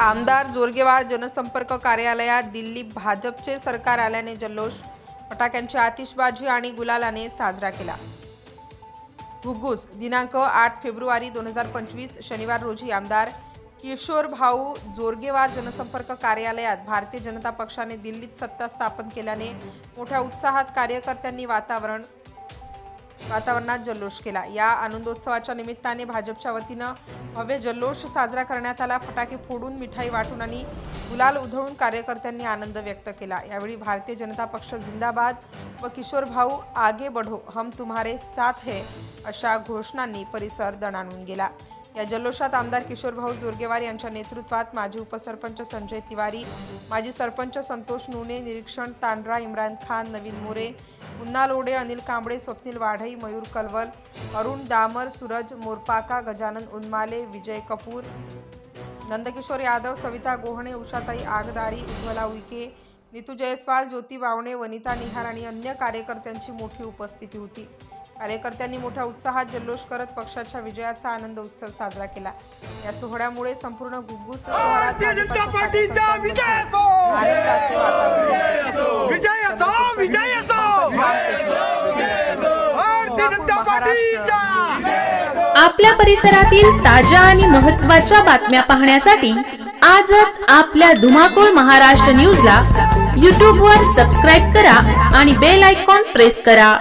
आमदार जोरगेवार जनसंपर्क कार्यालयात दिल्ली भाजपचे सरकार आल्याने जल्लोष. फटाक्यांची आतिषबाजी आणि गुलालाने साजरा केला. घुग्गूस दिनांक आठ फेब्रुवारी दोन हजार पंचवीस शनिवार रोजी आमदार किशोर भाऊ जोरगेवार जनसंपर्क कार्यालयात भारतीय जनता पक्षाने दिल्लीत सत्ता स्थापन केल्याने मोठ्या उत्साहात कार्यकर्त्यांनी वातावरण वातावरणात जल्लोष केला. या आनंदोत्सवाच्या निमित्ताने भाजपच्या वतीनं भव्य जल्लोष साजरा करण्यात आला. फटाके फोडून मिठाई वाटून आणि गुलाल उधळून कार्यकर्त्यांनी आनंद व्यक्त केला. यावेळी भारतीय जनता पक्ष जिंदाबाद व किशोर भाऊ आगे बढो हम तुम्हारे साथ है अशा घोषणांनी परिसर दणाणून गेला. या जल्लोषात आमदार किशोर भाऊ जोरगेवार यांच्या नेतृत्वात माजी उपसरपंच संजय तिवारी माजी सरपंच संतोष नुने निरीक्षण तांड्रा इम्रान खान नवीन मोरे मुन्ना लोडे अनिल कांबळे स्वप्नील वाढई मयूर कलवल अरुण दामर सूरज मोरपाका गजानन उन्माले विजय कपूर नंदकिशोर यादव सविता गोहणे उषाताई आगदारी उज्ज्वला उईके नीतू जयस्वाल ज्योती बावणे वनिता निहार आणि अन्य कार्यकर्त्यांची मोठी उपस्थिती होती. कार्यकर्त्यांनी मोठ्या उत्साहात जल्लोष करत पक्षाच्या विजयाचा आनंद उत्सव साजरा केला. या सोहळ्यामुळे संपूर्ण पार्टीचा आपल्या परिसरातील ताज्या आणि महत्त्वाच्या बातम्या पाहण्यासाठी आजच आपल्या धुमाकूळ महाराष्ट्र न्यूजला यूट्यूबवर सबस्क्राईब करा आणि बेल आयकॉन प्रेस करा.